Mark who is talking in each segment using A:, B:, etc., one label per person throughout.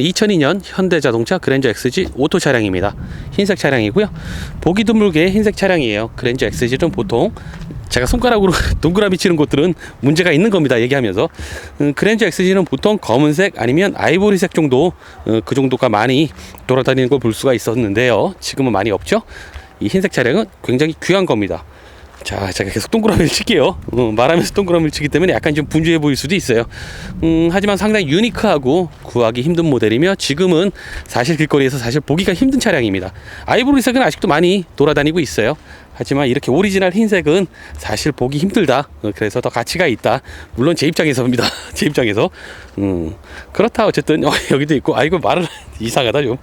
A: 2002년 현대자동차 그랜저 XG 오토 차량입니다. 흰색 차량이고요. 보기 드물게 흰색 차량이에요. 그랜저 XG는 보통 제가 손가락으로 동그라미 치는 곳들은 문제가 있는 겁니다. 얘기하면서 음, 그랜저 XG는 보통 검은색 아니면 아이보리색 정도 어, 그 정도가 많이 돌아다니는 걸 볼 수가 있었는데요. 지금은 많이 없죠. 이 흰색 차량은 굉장히 귀한 겁니다. 자, 제가 계속 동그라미를 칠게요. 어, 말하면서 동그라미를 치기 때문에 약간 좀 분주해 보일 수도 있어요. 음, 하지만 상당히 유니크하고 구하기 힘든 모델이며 지금은 사실 길거리에서 사실 보기가 힘든 차량입니다. 아이보리색은 아직도 많이 돌아다니고 있어요. 하지만 이렇게 오리지널 흰색은 사실 보기 힘들다. 어, 그래서 더 가치가 있다. 물론 제 입장에서입니다. 제 입장에서. 음, 그렇다. 어쨌든 어, 여기도 있고, 아 이거 말을 이상하다 좀.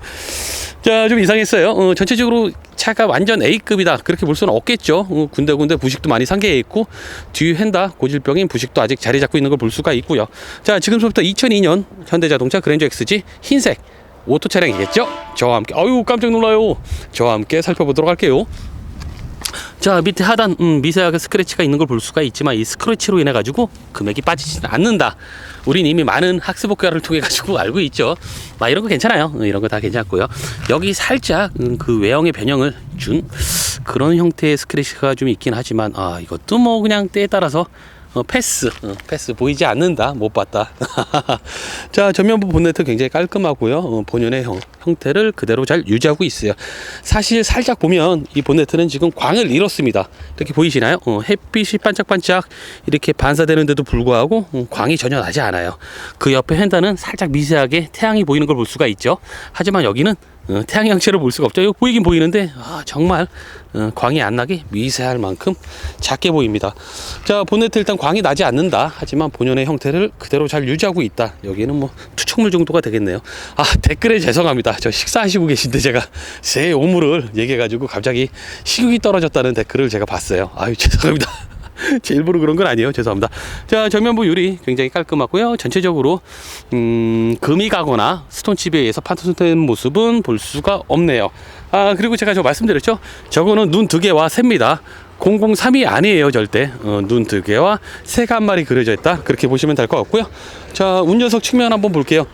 A: 자, 좀 이상했어요. 어, 전체적으로 차가 완전 A급이다. 그렇게 볼 수는 없겠죠. 어, 군데군데 부식도 많이 상계해 있고, 뒤 휀다 고질병인 부식도 아직 자리 잡고 있는 걸 볼 수가 있고요. 자, 지금부터 2002년 현대자동차 그랜저 XG 흰색 오토 차량이겠죠? 저와 함께, 아유, 깜짝 놀라요. 저와 함께 살펴보도록 할게요. 자 밑에 하단 음, 미세하게 스크래치가 있는 걸 볼 수가 있지만 이 스크래치로 인해 가지고 금액이 빠지지는 않는다. 우린 이미 많은 학습 효과를 통해 가지고 알고 있죠. 막 이런 거 괜찮아요. 어, 이런 거 다 괜찮고요. 여기 살짝 음, 그 외형의 변형을 준 그런 형태의 스크래치가 좀 있긴 하지만 아 이것도 뭐 그냥 때에 따라서 어, 패스, 어, 패스 보이지 않는다, 못 봤다. 자, 전면부 본네트 굉장히 깔끔하고요. 어, 본연의 형, 형태를 그대로 잘 유지하고 있어요. 사실 살짝 보면 이 본네트는 지금 광을 잃었습니다. 이렇게 보이시나요? 어, 햇빛이 반짝반짝 이렇게 반사되는데도 불구하고 어, 광이 전혀 나지 않아요. 그 옆에 휀다는 살짝 미세하게 태양이 보이는 걸 볼 수가 있죠. 하지만 여기는 어, 태양 양체를 볼 수가 없죠. 여기 보이긴 보이는데 아, 정말 어, 광이 안 나게 미세할 만큼 작게 보입니다. 자 본네트 일단 광이 나지 않는다. 하지만 본연의 형태를 그대로 잘 유지하고 있다. 여기는 뭐 투척물 정도가 되겠네요. 아 댓글에 죄송합니다. 저 식사하시고 계신데 제가 새 오물을 얘기해가지고 갑자기 식욕이 떨어졌다는 댓글을 제가 봤어요. 아유 죄송합니다. 제 일부러 그런 건 아니에요. 죄송합니다. 자, 정면부 유리 굉장히 깔끔하고요. 전체적으로 음, 금이 가거나 스톤칩에 의해서 파손된 모습은 볼 수가 없네요. 아, 그리고 제가 저 말씀드렸죠. 저거는 눈 두 개와 셉니다. 003이 아니에요, 절대. 어, 눈두 개와 새가 한 마리 그려져 있다. 그렇게 보시면 될 것 같고요. 자, 운전석 측면 한번 볼게요.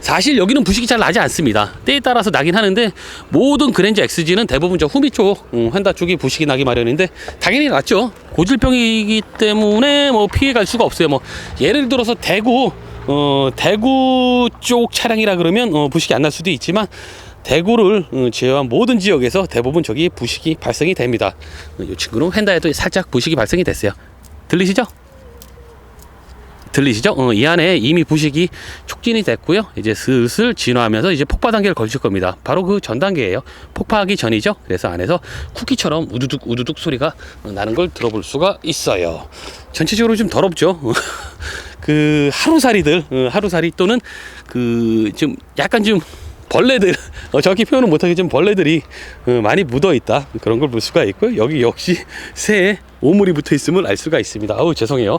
A: 사실 여기는 부식이 잘 나지 않습니다. 때에 따라서 나긴 하는데 모든 그랜저 XG는 대부분 저 후미 쪽, 음, 휀다 쪽이 부식이 나기 마련인데 당연히 났죠. 고질병이기 때문에 뭐 피해갈 수가 없어요. 뭐 예를 들어서 대구, 어, 대구 쪽 차량이라 그러면 어, 부식이 안 날 수도 있지만 대구를 어, 제외한 모든 지역에서 대부분 저기 부식이 발생이 됩니다. 어, 이 친구는 휀다에도 살짝 부식이 발생이 됐어요. 들리시죠? 들리시죠? 어, 이 안에 이미 부식이 촉진이 됐고요. 이제 슬슬 진화하면서 이제 폭파 단계를 걸칠 겁니다. 바로 그 전 단계예요. 폭파하기 전이죠. 그래서 안에서 쿠키처럼 우두둑 우두둑 소리가 나는 걸 들어볼 수가 있어요. 전체적으로 좀 더럽죠. 그 하루살이들, 어, 하루살이 또는 그 좀 약간 좀 벌레들 어, 정확히 표현을 못하게 좀 벌레들이 어, 많이 묻어 있다 그런 걸 볼 수가 있고요. 여기 역시 새에 오물이 붙어 있음을 알 수가 있습니다. 아우 죄송해요.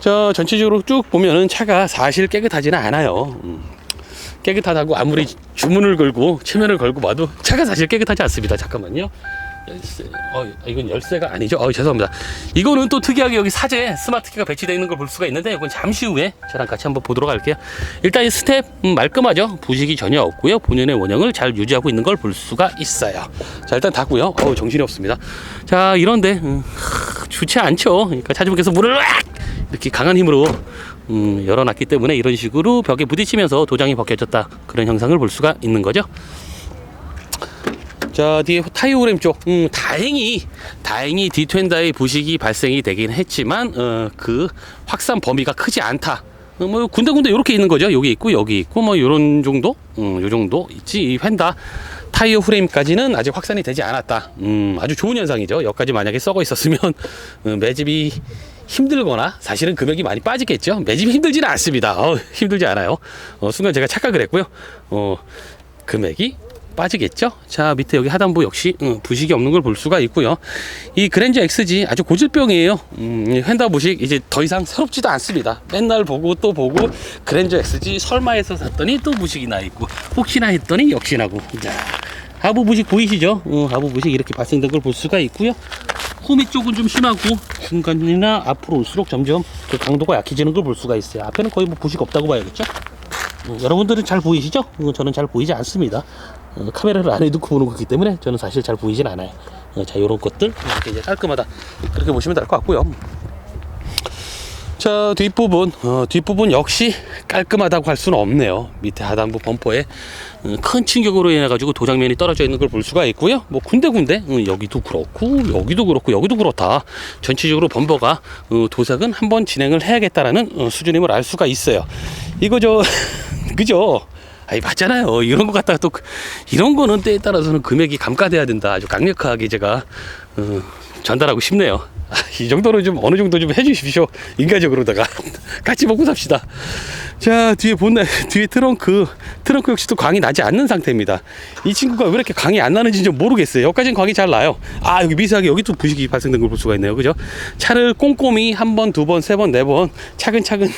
A: 저 전체적으로 쭉 보면은 차가 사실 깨끗하지는 않아요. 음, 깨끗하다고 아무리 주문을 걸고 체면을 걸고 봐도 차가 사실 깨끗하지 않습니다. 잠깐만요. 열쇠. 어, 이건 열쇠가 아니죠. 어, 죄송합니다. 이거는 또 특이하게 여기 사제 스마트키가 배치되어 있는 걸 볼 수가 있는데 이건 잠시 후에 저랑 같이 한번 보도록 할게요. 일단 이 스텝 음, 말끔하죠. 부식이 전혀 없고요. 본연의 원형을 잘 유지하고 있는 걸 볼 수가 있어요. 자, 일단 닫고요. 어, 정신이 없습니다. 자, 이런데 음, 하, 좋지 않죠. 그러니까 차주분께서 문을 으악! 이렇게 강한 힘으로 음, 열어놨기 때문에 이런 식으로 벽에 부딪히면서 도장이 벗겨졌다 그런 현상을 볼 수가 있는 거죠. 자 뒤에 타이어 램 쪽, 음, 다행히 다행히 디트엔다의 부식이 발생이 되긴 했지만 어, 그 확산 범위가 크지 않다. 어, 뭐 군데군데 이렇게 있는 거죠. 여기 있고 여기 있고 뭐 이런 정도, 음, 요 정도 있지. 이 휀다 타이어 프레임까지는 아직 확산이 되지 않았다. 음, 아주 좋은 현상이죠. 여기까지 만약에 썩어 있었으면 어, 매집이 힘들거나 사실은 금액이 많이 빠지겠죠. 매집이 힘들지는 않습니다. 어, 힘들지 않아요. 어, 순간 제가 착각을 했고요. 어, 금액이 빠지겠죠. 자 밑에 여기 하단부 역시 음, 부식이 없는 걸 볼 수가 있고요. 이 그랜저 XG 아주 고질병이에요. 음, 이 휀다 부식 이제 더 이상 새롭지도 않습니다. 맨날 보고 또 보고 그랜저 XG 설마에서 샀더니 또 부식이 나 있고 혹시나 했더니 역시 나고. 자 하부 부식 보이시죠? 어, 하부 부식 이렇게 발생된 걸 볼 수가 있고요. 후미 쪽은 좀 심하고 중간이나 앞으로 올수록 점점 그 강도가 약해지는 걸 볼 수가 있어요. 앞에는 거의 뭐 부식 없다고 봐야겠죠? 어, 여러분들은 잘 보이시죠? 어, 저는 잘 보이지 않습니다. 어, 카메라를 안에 넣고 보는 거기 때문에 저는 사실 잘 보이진 않아요. 어, 자, 이런 것들 이렇게 이제 깔끔하다 그렇게 보시면 될 것 같고요. 자 뒷부분 어, 뒷부분 역시 깔끔하다고 할 수는 없네요. 밑에 하단부 범퍼에. 어, 큰 충격으로 인해 가지고 도장면이 떨어져 있는 걸 볼 수가 있고요. 뭐 군데군데 어, 여기도 그렇고 여기도 그렇고 여기도 그렇다. 전체적으로 범퍼가 어, 도색은 한번 진행을 해야겠다라는 어, 수준임을 알 수가 있어요. 이거 저 그죠? 아이 맞잖아요. 이런 거 갖다가 또 그- 이런 거는 때에 따라서는 금액이 감가돼야 된다. 아주 강력하게 제가 어, 전달하고 싶네요. 아, 이 정도는 좀 어느 정도 좀 해주십시오. 인간적으로다가. 같이 먹고 삽시다. 자 뒤에 본네 뒤에 트렁크. 트렁크 역시도 광이 나지 않는 상태입니다. 이 친구가 왜 이렇게 광이 안 나는지 좀 모르겠어요. 여기까지는 광이 잘 나요. 아 여기 미세하게 여기 또 부식이 발생된 걸 볼 수가 있네요. 그죠? 차를 꼼꼼히 한 번 두 번 세 번 네 번 차근차근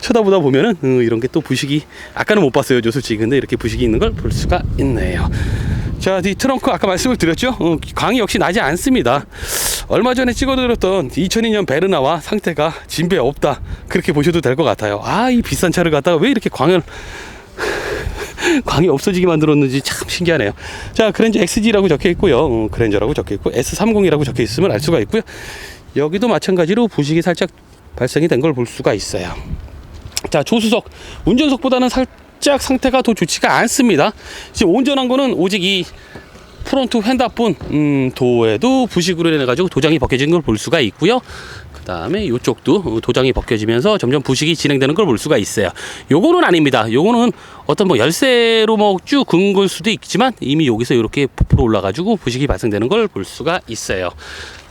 A: 쳐다보다 보면은 어, 이런 게 또 부식이 아까는 못 봤어요 저 솔직히. 근데 이렇게 부식이 있는 걸 볼 수가 있네요 자, 이 트렁크 아까 말씀을 드렸죠? 어, 광이 역시 나지 않습니다. 얼마 전에 찍어드렸던 2002년 베르나와 상태가 진배 없다. 그렇게 보셔도 될 것 같아요. 아, 이 비싼 차를 갖다가 왜 이렇게 광을 광이 없어지게 만들었는지 참 신기하네요. 자, 그랜저 XG라고 적혀 있고요. 어, 그랜저라고 적혀 있고 S30이라고 적혀 있음을 알 수가 있고요. 여기도 마찬가지로 부식이 살짝 발생이 된 걸 볼 수가 있어요. 자 조수석 운전석보다는 살 짝 상태가 더 좋지가 않습니다. 지금 온전한 거는 오직 이 프론트 휀다뿐 음, 도에도 부식으로 인해 가지고 도장이 벗겨진 걸 볼 수가 있고요. 그 다음에 이쪽도 어, 도장이 벗겨지면서 점점 부식이 진행되는 걸 볼 수가 있어요. 요거는 아닙니다. 요거는 어떤 뭐 열쇠로 뭐쭉 걸 수도 있지만 이미 여기서 이렇게 부풀어 올라 가지고 부식이 발생되는 걸 볼 수가 있어요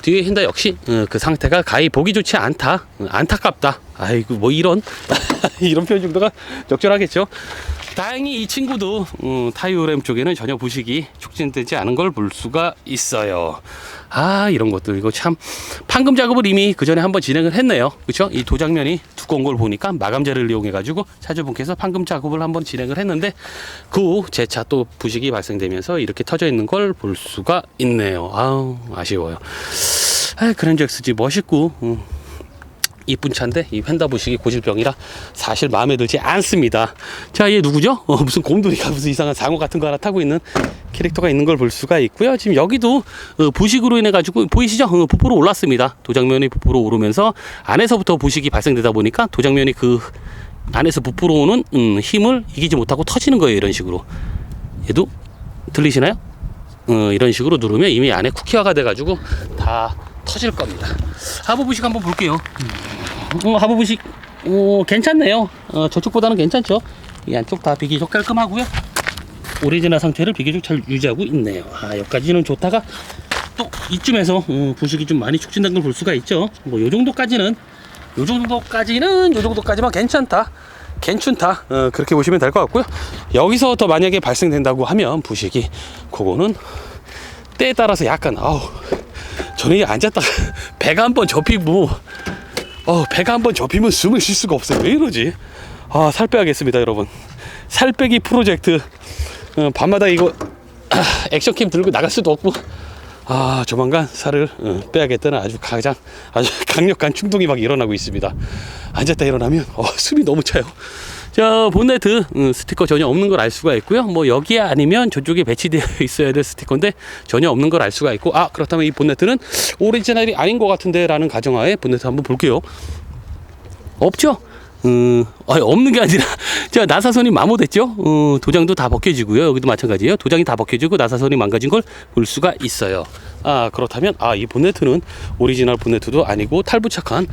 A: 뒤에 힌다 역시 어, 그 상태가 가히 보기 좋지 않다. 어, 안타깝다. 아이고 뭐 이런. 이런 표현 정도가 적절하겠죠? 다행히 이 친구도 어, 타이오램 쪽에는 전혀 부식이 촉진되지 않은 걸 볼 수가 있어요. 아 이런 것도 이거 참. 판금 작업을 이미 그 전에 한번 진행을 했네요. 그렇죠 이 도장면이 두꺼운 걸 보니까 마감재를 이용해 가지고 차주분께서 판금 작업을 한번 진행을 했는데 그 후 제 차 또 부식이 발생되면서 이렇게 터져 있는 걸 볼 수가 있네요. 아우 아쉬워요. 아, 그랜저 XG 멋있고 음, 이쁜 차인데 이 휀다 부식이 고질병이라 사실 마음에 들지 않습니다. 자, 얘 누구죠? 어, 무슨 곰돌이가 무슨 이상한 상어 같은 거 하나 타고 있는 캐릭터가 있는 걸 볼 수가 있고요. 지금 여기도 어, 부식으로 인해 가지고 보이시죠? 어, 부풀어 올랐습니다. 도장면이 부풀어 오르면서 안에서부터 부식이 발생되다 보니까 도장면이 그 안에서 부풀어 오는 음, 힘을 이기지 못하고 터지는 거예요. 이런 식으로. 얘도 들리시나요? 어, 이런 식으로 누르면 이미 안에 쿠키화가 돼가지고 다 터질 겁니다. 하부 부식 한번 볼게요. 어, 하부 부식 어, 괜찮네요. 어, 저쪽보다는 괜찮죠. 이 안쪽 다 비교적 깔끔하고요. 오리지널 상태를 비교적 잘 유지하고 있네요. 아, 여기까지는 좋다가 또 이쯤에서 어, 부식이 좀 많이 촉진된 걸 볼 수가 있죠. 뭐 요 정도까지는 요 정도까지는 요 정도까지만 괜찮다. 괜찮다. 어, 그렇게 보시면 될 것 같고요. 여기서 더 만약에 발생된다고 하면 부식이 그거는 때에 따라서 약간 아우 저는 이게 앉았다가 배가 한 번 접히고 어 배가 한 번 접히면 숨을 쉴 수가 없어요. 왜 이러지? 아 살 빼야겠습니다, 여러분. 살 빼기 프로젝트 어, 밤마다 이거 아, 액션캠 들고 나갈 수도 없고 아 조만간 살을 어, 빼야겠다는 아주 가장 아주 강력한 충동이 막 일어나고 있습니다. 앉았다 일어나면 어, 숨이 너무 차요. 자 본네트 음, 스티커 전혀 없는 걸 알 수가 있고요. 뭐 여기에 아니면 저쪽에 배치되어 있어야 될 스티커인데 전혀 없는 걸 알 수가 있고 아 그렇다면 이 본네트는 오리지널이 아닌 것 같은데라는 가정하에 본네트 한번 볼게요. 없죠? 음, 아니, 없는 게 아니라, 자, 나사선이 마모됐죠? 어, 도장도 다 벗겨지고요. 여기도 마찬가지예요. 도장이 다 벗겨지고 나사선이 망가진 걸 볼 수가 있어요. 아, 그렇다면, 아, 이 본네트는 오리지널 본네트도 아니고 탈부착한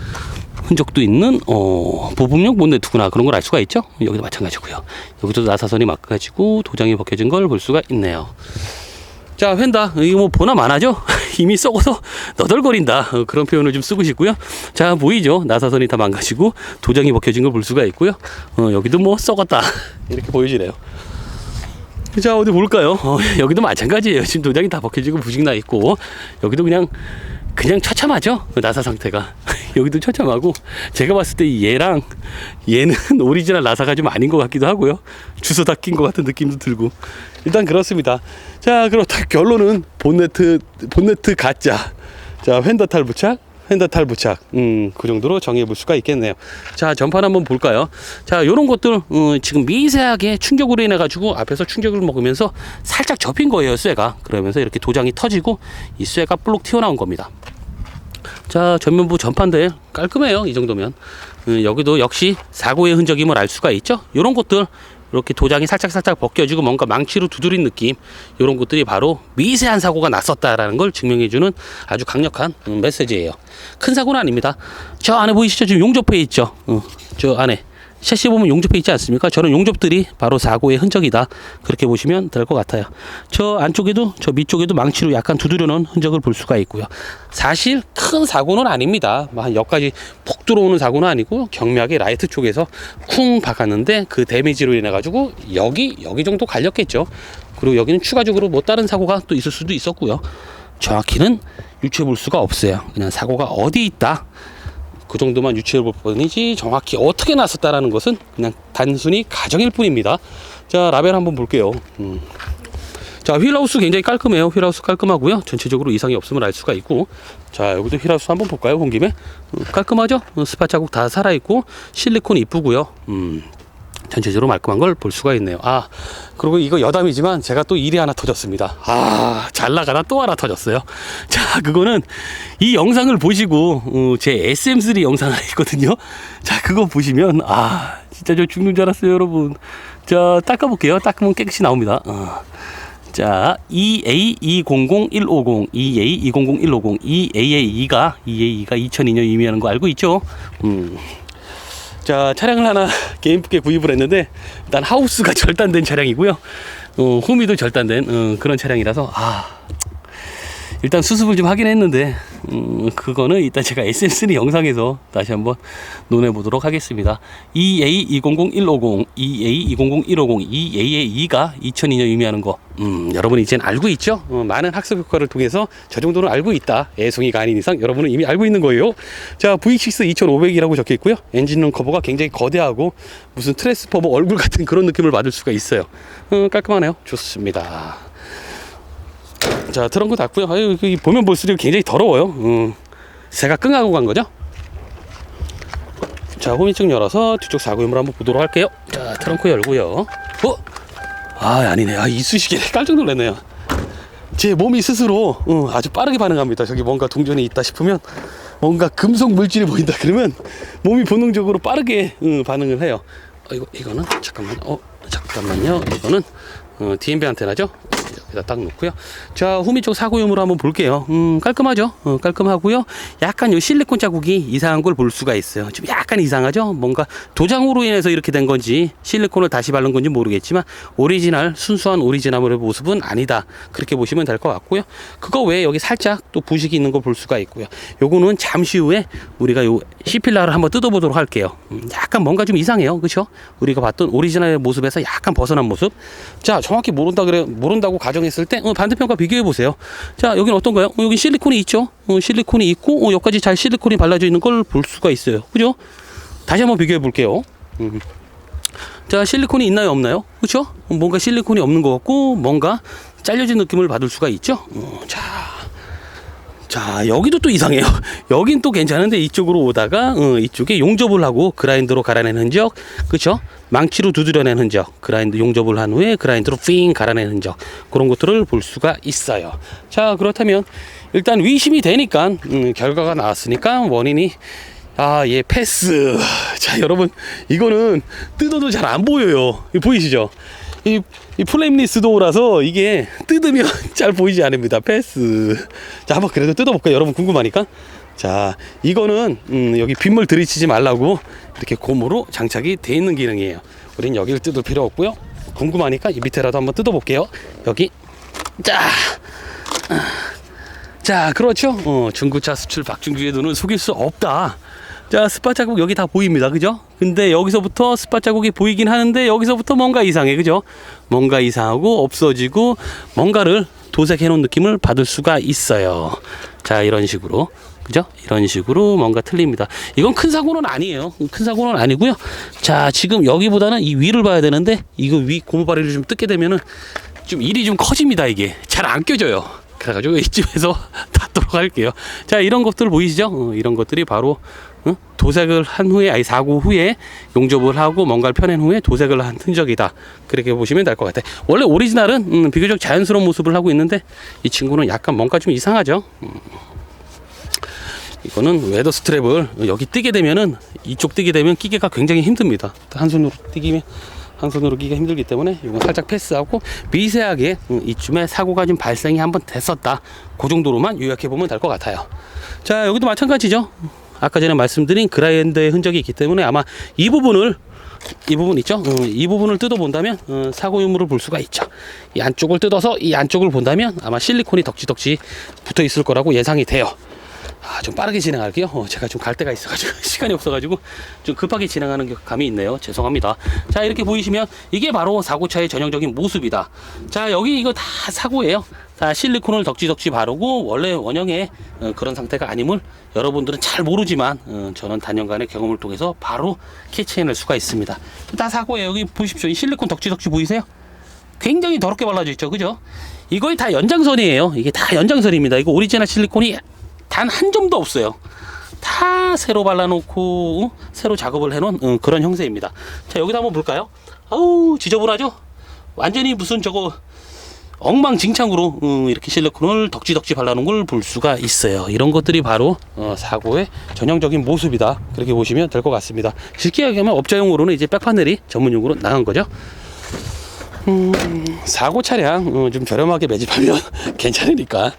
A: 흔적도 있는, 어, 부품용 본네트구나. 그런 걸 알 수가 있죠? 여기도 마찬가지고요. 여기도 나사선이 망가지고 도장이 벗겨진 걸 볼 수가 있네요. 자, 휀다. 이거 뭐 보나 마나죠? 이미 썩어서 너덜거린다. 어, 그런 표현을 좀 쓰고 싶고요. 자, 보이죠? 나사선이 다 망가지고 도장이 벗겨진 걸 볼 수가 있고요. 어, 여기도 뭐 썩었다. 이렇게 보여지네요. 자, 어디 볼까요? 어, 여기도 마찬가지예요. 지금 도장이 다 벗겨지고 부식 나 있고 여기도 그냥 그냥 처참하죠? 그 나사 상태가. 여기도 처참하고 제가 봤을 때 얘랑 얘는 오리지널 나사가 좀 아닌 것 같기도 하고요. 주소 다 낀 것 같은 느낌도 들고 일단 그렇습니다. 자 그렇다 결론은 본네트 본네트 가짜. 자 휀다 탈 부착 핸드탈 부착. 음, 그 정도로 정의해 볼 수가 있겠네요. 자, 전판 한번 볼까요? 자, 요런 것들, 어, 지금 미세하게 충격으로 인해 가지고 앞에서 충격을 먹으면서 살짝 접힌 거예요, 쇠가. 그러면서 이렇게 도장이 터지고 이 쇠가 볼록 튀어나온 겁니다. 자, 전면부 전판들 깔끔해요. 이 정도면. 음, 여기도 역시 사고의 흔적임을 알 수가 있죠. 요런 것들 이렇게 도장이 살짝살짝 벗겨지고 뭔가 망치로 두드린 느낌 이런 것들이 바로 미세한 사고가 났었다라는 걸 증명해주는 아주 강력한 음, 메시지예요. 큰 사고는 아닙니다. 저 안에 보이시죠? 지금 용접해 있죠. 어, 저 안에 샷시 보면 용접해 있지 않습니까? 저런 용접들이 바로 사고의 흔적이다. 그렇게 보시면 될 것 같아요. 저 안쪽에도 저 밑쪽에도 망치로 약간 두드려 놓은 흔적을 볼 수가 있고요. 사실 큰 사고는 아닙니다. 막 여기까지 푹 들어오는 사고는 아니고 경미하게 라이트 쪽에서 쿵 박았는데 그 데미지로 인해 가지고 여기 여기 정도 갈렸겠죠. 그리고 여기는 추가적으로 뭐 다른 사고가 또 있을 수도 있었고요. 정확히는 유추해 볼 수가 없어요. 그냥 사고가 어디 있다. 그 정도만 유추해 볼 뿐이지 정확히 어떻게 났었다라는 것은 그냥 단순히 가정일 뿐입니다. 자 라벨 한번 볼게요. 음. 자 휠하우스 굉장히 깔끔해요. 휠하우스 깔끔하고요. 전체적으로 이상이 없음을 알 수가 있고 자 여기도 휠하우스 한번 볼까요? 온 김에 음, 깔끔하죠? 어, 스파 자국 다 살아 있고 실리콘 이쁘고요. 음. 전체적으로 말끔한 걸 볼 수가 있네요. 아, 그리고 이거 여담이지만 제가 또 일이 하나 터졌습니다. 아, 잘 나가다 또 하나 터졌어요. 자, 그거는 이 영상을 보시고 어, 제 SM3 영상을 했거든요. 자, 그거 보시면 아, 진짜 저 죽는 줄 알았어요, 여러분. 자, 닦아볼게요. 닦으면 깨끗이 나옵니다. 어. 자, E EA200150, EA200150, EAA2가 EA2가 2002년 의미하는 거 알고 있죠? 음. 자 차량을 하나 게임프게 구입을 했는데 일단 하우스가 절단된 차량이고요. 어, 호미도 절단된 어, 그런 차량이라서 아 일단 수습을 좀 하긴 했는데 음, 그거는 이따 제가 SM3 영상에서 다시 한번 논해 보도록 하겠습니다. EA200150, EA200150, EAA2가 2002년 의미하는 거 음, 여러분 이젠 알고 있죠? 어, 많은 학습 효과를 통해서 저 정도는 알고 있다. 애송이가 아닌 이상 여러분은 이미 알고 있는 거예요. 자, V6 2500이라고 적혀 있고요. 엔진룸 커버가 굉장히 거대하고 무슨 트랜스포머 얼굴 같은 그런 느낌을 받을 수가 있어요. 어, 깔끔하네요. 좋습니다. 자 트렁크 닫고요. 아유 여기 보면 볼수록 굉장히 더러워요. 음, 새가 끙하고 간 거죠. 자 호미증 열어서 뒤쪽 사고유물 한번 보도록 할게요. 자 트렁크 열고요. 어? 아 아니네. 아 이쑤시개 깜짝 놀랐네요. 제 몸이 스스로 어, 아주 빠르게 반응합니다. 저기 뭔가 동전이 있다 싶으면 뭔가 금속 물질이 보인다 그러면 몸이 본능적으로 빠르게 어, 반응을 해요. 어, 이거 이거는 잠깐만. 어 잠깐만요. 이거는 어, DMB 안테나죠. 여기다 딱 놓고요. 자, 후미 쪽 사고 유무를 한번 볼게요. 음, 깔끔하죠? 어, 깔끔하고요. 약간 요 실리콘 자국이 이상한 걸 볼 수가 있어요. 좀 약간 이상하죠? 뭔가 도장으로 인해서 이렇게 된 건지 실리콘을 다시 바른 건지 모르겠지만 오리지널 순수한 오리지널의 모습은 아니다. 그렇게 보시면 될 것 같고요. 그거 외에 여기 살짝 또 부식이 있는 걸 볼 수가 있고요. 요거는 잠시 후에 우리가 요 C필라를 한번 뜯어보도록 할게요. 음, 약간 뭔가 좀 이상해요. 그렇죠? 우리가 봤던 오리지널의 모습에서 약간 벗어난 모습. 자, 정확히 모른다 그래 모른다고 가정 했을 때 어, 반대편과 비교해 보세요. 자, 여기는 어떤가요? 어, 여기 실리콘이 있죠. 어, 실리콘이 있고 어, 여기까지 잘 실리콘이 발라져 있는 걸 볼 수가 있어요. 그죠? 다시 한번 비교해 볼게요. 음. 자, 실리콘이 있나요, 없나요? 그렇죠? 뭔가 실리콘이 없는 것 같고 뭔가 잘려진 느낌을 받을 수가 있죠. 어, 자, 자 여기도 또 이상해요. 여긴 또 괜찮은데 이쪽으로 오다가 어, 이쪽에 용접을 하고 그라인더로 갈아낸 흔적, 그렇죠? 망치로 두드려낸 흔적, 그라인드 용접을 한 후에 그라인더로 삥 갈아낸 흔적 그런 것들을 볼 수가 있어요. 자 그렇다면 일단 위심이 되니까 음, 결과가 나왔으니까 원인이 아, 예, 패스. 자, 여러분, 이거는 뜯어도 잘 안 보여요. 보이시죠? 이, 이 플레임리스 도어라서 이게 뜯으면 잘 보이지 않습니다. 패스. 자, 한번 그래도 뜯어볼까요? 여러분 궁금하니까. 자, 이거는, 음, 여기 빗물 들이치지 말라고 이렇게 고무로 장착이 돼 있는 기능이에요. 우린 여기를 뜯을 필요 없고요. 궁금하니까 이 밑에라도 한번 뜯어볼게요. 여기. 자. 자, 그렇죠. 어, 중고차 수출 박준규의 눈은 속일 수 없다. 자, 스파 자국 여기 다 보입니다. 그죠? 근데 여기서부터 스파 자국이 보이긴 하는데 여기서부터 뭔가 이상해. 그죠? 뭔가 이상하고 없어지고 뭔가를 도색해 놓은 느낌을 받을 수가 있어요. 자, 이런 식으로. 그죠? 이런 식으로 뭔가 틀립니다. 이건 큰 사고는 아니에요. 큰 사고는 아니고요. 자, 지금 여기보다는 이 위를 봐야 되는데 이거 위 고무바리를 좀 뜯게 되면은 좀 일이 좀 커집니다. 이게 잘 안 껴져요. 그래가지고 이쯤에서 다 받도록 할게요. 자, 이런 것들 보이시죠? 어, 이런 것들이 바로 어? 도색을 한 후에 아니 사고 후에 용접을 하고 뭔가를 펴낸 후에 도색을 한 흔적이다. 그렇게 보시면 될 것 같아요. 원래 오리지널은 음, 비교적 자연스러운 모습을 하고 있는데 이 친구는 약간 뭔가 좀 이상하죠. 음. 이거는 웨더 스트랩을 여기 뜨게 되면은 이쪽 뜨게 되면 끼기가 굉장히 힘듭니다. 한 손으로 뛰기면 한 손으로 끼기가 힘들기 때문에 이건 살짝 패스하고 미세하게 음, 이쯤에 사고가 좀 발생이 한 번 됐었다. 그 정도로만 요약해 보면 될 것 같아요. 자 여기도 마찬가지죠. 아까 전에 말씀드린 그라인더의 흔적이 있기 때문에 아마 이 부분을 이 부분 있죠? 어, 이 부분을 뜯어 본다면 어, 사고 유무를 볼 수가 있죠. 이 안쪽을 뜯어서 이 안쪽을 본다면 아마 실리콘이 덕지덕지 붙어 있을 거라고 예상이 돼요. 아, 좀 빠르게 진행할게요. 어, 제가 좀 갈 데가 있어가지고 시간이 없어가지고 좀 급하게 진행하는 게- 감이 있네요. 죄송합니다. 자 이렇게 보이시면 이게 바로 사고차의 전형적인 모습이다. 자 여기 이거 다 사고예요. 자 실리콘을 덕지덕지 바르고 원래 원형의 어, 그런 상태가 아님을 여러분들은 잘 모르지만 어, 저는 단연간의 경험을 통해서 바로 캐치해낼 수가 있습니다. 다 사고예요. 여기 보십시오. 이 실리콘 덕지덕지 보이세요? 굉장히 더럽게 발라져 있죠, 그죠? 이거의 다 연장선이에요. 이게 다 연장선입니다. 이거 오리지널 실리콘이 단 한 점도 없어요. 다 새로 발라놓고 어? 새로 작업을 해놓은 어, 그런 형태입니다. 자 여기다 한번 볼까요? 아우 지저분하죠? 완전히 무슨 저거 엉망진창으로 어, 이렇게 실리콘을 덕지덕지 발라놓은 걸 볼 수가 있어요. 이런 것들이 바로 어, 사고의 전형적인 모습이다. 그렇게 보시면 될 것 같습니다. 쉽게 얘기하면 업자용으로는 이제 백파넬이 전문용으로 나간 거죠. 사고 차량 어, 좀 저렴하게 매집하면 괜찮으니까 어,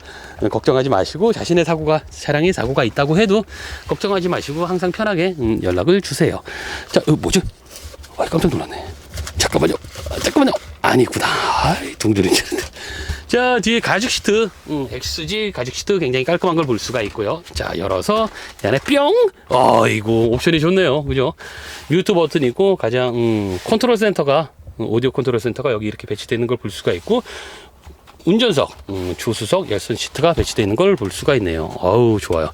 A: 걱정하지 마시고 자신의 사고가 차량에 사고가 있다고 해도 걱정하지 마시고 항상 편하게 음, 연락을 주세요. 자, 어, 뭐죠? 아, 깜짝 놀랐네. 잠깐만요. 아, 잠깐만요. 아니구나. 아이, 둥두린 줄. 자, 뒤에 가죽 시트, 음, XG 가죽 시트 굉장히 깔끔한 걸 볼 수가 있고요. 자, 열어서 이 안에 뿅. 어이구, 옵션이 좋네요. 그죠? 뮤트 버튼 있고 가장 음, 컨트롤 센터가 음, 오디오 컨트롤 센터가 여기 이렇게 배치되어 있는 걸 볼 수가 있고 운전석, 음, 조수석, 열선 시트가 배치되어 있는 걸 볼 수가 있네요. 어우, 좋아요.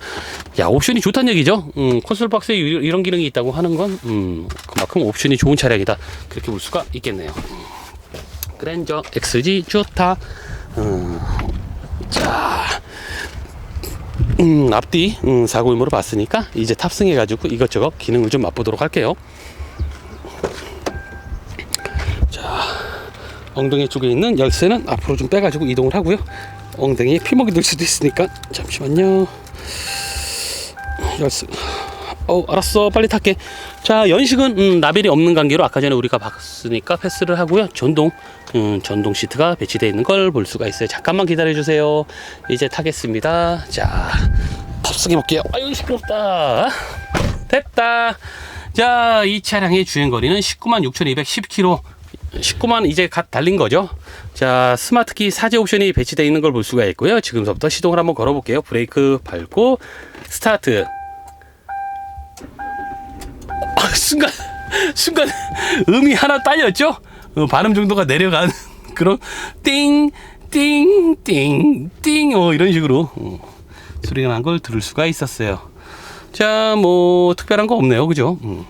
A: 야, 옵션이 좋다는 얘기죠. 음, 콘솔 박스에 이- 이런 기능이 있다고 하는 건, 음, 그만큼 옵션이 좋은 차량이다. 그렇게 볼 수가 있겠네요. 음. 그랜저 XG 좋다. 음, 자, 음, 앞뒤 음, 사고 유무를 봤으니까 이제 탑승해가지고 이것저것 기능을 좀 맛보도록 할게요. 엉덩이 쪽에 있는 열쇠는 앞으로 좀 빼가지고 이동을 하고요. 엉덩이에 피먹이 들 수도 있으니까 잠시만요. 열쇠. 어, 알았어. 빨리 탈게. 자, 연식은 음, 나벨이 없는 관계로 아까 전에 우리가 봤으니까 패스를 하고요. 전동 음, 전동 시트가 배치되어 있는 걸 볼 수가 있어요. 잠깐만 기다려 주세요. 이제 타겠습니다. 자, 탑승해 볼게요. 아유, 시끄럽다. 됐다. 자, 이 차량의 주행 거리는 19만 6,210km. 19만 이제 갓 달린 거죠. 자, 스마트키 사제 옵션이 배치되어 있는 걸 볼 수가 있고요. 지금부터 시동을 한번 걸어 볼게요. 브레이크 밟고 스타트. 아, 순간 순간 음이 하나 딸렸죠? 어, 발음 정도가 내려간 그런 띵 띵 띵 띵 어, 이런 식으로 어, 소리가 난 걸 들을 수가 있었어요. 자, 뭐 특별한 거 없네요, 그죠? 음.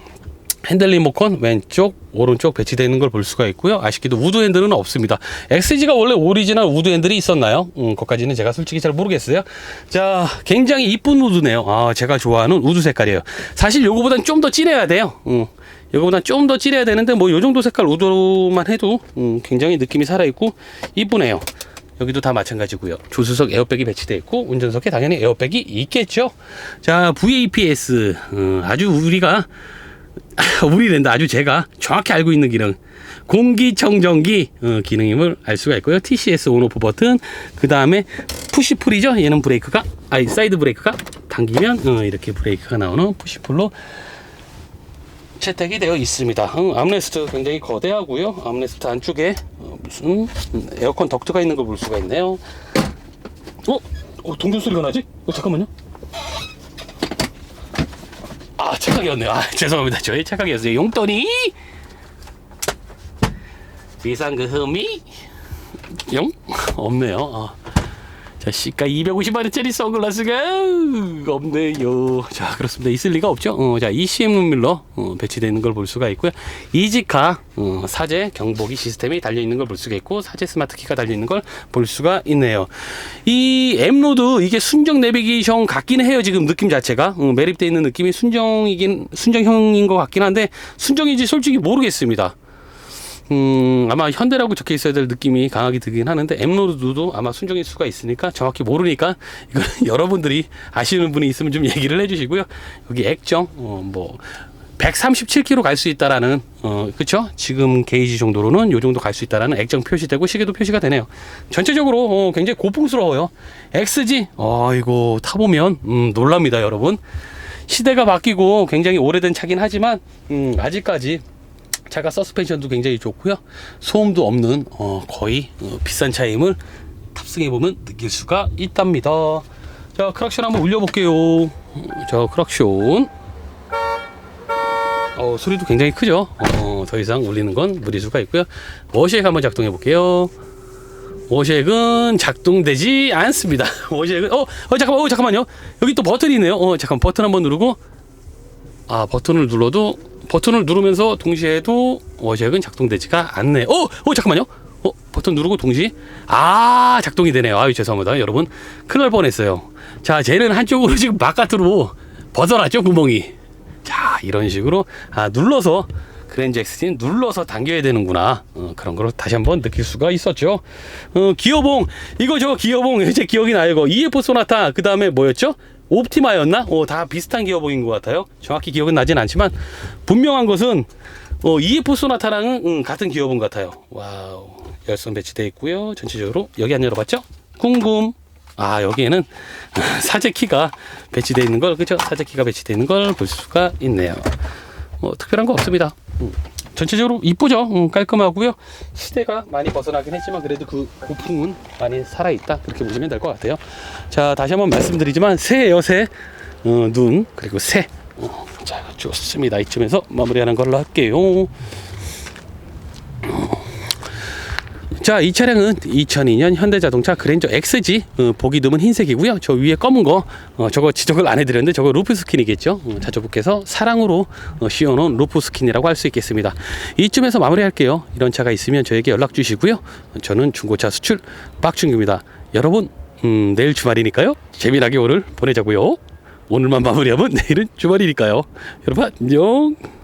A: 핸들 리모컨 왼쪽 오른쪽 배치되어 있는 걸 볼 수가 있고요. 아쉽게도 우드 핸들은 없습니다. XG가 원래 오리지널 우드 핸들이 있었나요? 음, 그것까지는 제가 솔직히 잘 모르겠어요. 자 굉장히 이쁜 우드네요. 아 제가 좋아하는 우드 색깔이에요. 사실 요거보단 좀 더 진해야 돼요. 음, 요거보단 좀 더 진해야 되는데 뭐 요 정도 색깔 우드만 해도 음, 굉장히 느낌이 살아있고 이쁘네요. 여기도 다 마찬가지고요. 조수석 에어백이 배치되어 있고 운전석에 당연히 에어백이 있겠죠. 자, VAPS 어, 아주 우리가 우리랜다 아주 제가 정확히 알고 있는 기능 공기청정기 어, 기능임을 알 수가 있고요. TCS 온오프 버튼 그 다음에 푸시풀이죠. 얘는 브레이크가 아니 사이드 브레이크가 당기면 어, 이렇게 브레이크가 나오는 푸시풀로 채택이 되어 있습니다. 응, 암레스트 굉장히 거대하고요. 암레스트 안쪽에 어, 무슨 음, 에어컨 덕트가 있는 걸 볼 수가 있네요. 어? 어 동전 소리가 나지? 어 잠깐만요. 아 착각이었네요. 아 죄송합니다. 저의 착각이었어요. 용돈이 비상금이 용 없네요. 아, 자, 시가 250만원짜리 선글라스가 없네요. 자, 그렇습니다. 있을 리가 없죠. 어, 자, ECM 눈밀러 어, 배치되어 있는 걸 볼 수가 있고요. 이지카 어, 사제 경보기 시스템이 달려 있는 걸 볼 수가 있고 사제 스마트 키가 달려 있는 걸 볼 수가 있네요. 이 엠로드 이게 순정 내비게이션 같긴 해요. 지금 느낌 자체가 어, 매립되어 있는 느낌이 순정이긴 순정형인 것 같긴 한데 순정인지 솔직히 모르겠습니다. 음, 아마 현대라고 적혀 있어야 될 느낌이 강하게 들긴 하는데 엠로드도 아마 순정일 수가 있으니까 정확히 모르니까 이거 여러분들이 아시는 분이 있으면 좀 얘기를 해주시고요. 여기 액정 어, 뭐 137km 갈 수 있다라는 어 그쵸? 지금 게이지 정도로는 요 정도 갈 수 있다라는 액정 표시되고 시계도 표시가 되네요. 전체적으로 어, 굉장히 고풍스러워요. XG 어 이거 타 보면 음, 놀랍니다 여러분. 시대가 바뀌고 굉장히 오래된 차긴 하지만 음, 아직까지 차가 서스펜션도 굉장히 좋고요. 소음도 없는 어, 거의 어, 비싼 차임을 탑승해 보면 느낄 수가 있답니다. 자, 크락션 한번 울려볼게요. 어, 자, 크락션. 어, 소리도 굉장히 크죠. 어, 더 이상 울리는 건 무리수가 있고요. 워시액 한번 작동해 볼게요. 워시액은 작동되지 않습니다. 워시액은 어, 어 잠깐만, 어 잠깐만요. 여기 또 버튼이 있네요. 어 잠깐 버튼 한번 누르고 아 버튼을 눌러도 버튼을 누르면서 동시에도 워시액은 작동되지가 않네. 어, 어 잠깐만요. 어 버튼 누르고 동시 아 작동이 되네요. 아유 죄송합니다, 여러분. 큰일 날 뻔했어요. 자, 쟤는 한쪽으로 지금 바깥으로 벗어났죠 구멍이. 자, 이런 식으로 아 눌러서 그랜저 엑스는 눌러서 당겨야 되는구나. 어, 그런 걸 다시 한번 느낄 수가 있었죠. 어, 기어봉 이거 저 기어봉 이제 기억이 나요. 이거 EF 소나타 그 다음에 뭐였죠? 옵티마였나? 어, 다 비슷한 기어봉인 것 같아요. 정확히 기억은 나진 않지만 분명한 것은 어, EF 소나타랑은 음, 같은 기어봉 같아요. 와우 열선 배치되어 있고요. 전체적으로 여기 안 열어봤죠? 궁금. 아 여기에는 사제 키가 배치되어 있는 걸 그죠? 사제 키가 배치되어 있는 걸 볼 수가 있네요. 뭐 특별한 거 없습니다. 음, 전체적으로 이쁘죠? 음, 깔끔하고요. 시대가 많이 벗어나긴 했지만 그래도 그 고풍은 많이 살아있다. 그렇게 보시면 될 것 같아요. 자 다시 한번 말씀드리지만 새예요 새. 어, 눈 그리고 새. 어, 자 좋습니다. 이쯤에서 마무리하는 걸로 할게요. 자, 이 차량은 2002년 현대자동차 그랜저 XG 어, 보기 드문 흰색이고요. 저 위에 검은 거 어, 저거 지적을 안 해드렸는데 저거 루프 스킨이겠죠. 어, 자조부께서 사랑으로 어, 씌워놓은 루프 스킨이라고 할 수 있겠습니다. 이쯤에서 마무리할게요. 이런 차가 있으면 저에게 연락 주시고요. 저는 중고차 수출 박준규입니다. 여러분 음, 내일 주말이니까요. 재미나게 오늘 보내자고요. 오늘만 마무리하면 내일은 주말이니까요. 여러분 안녕.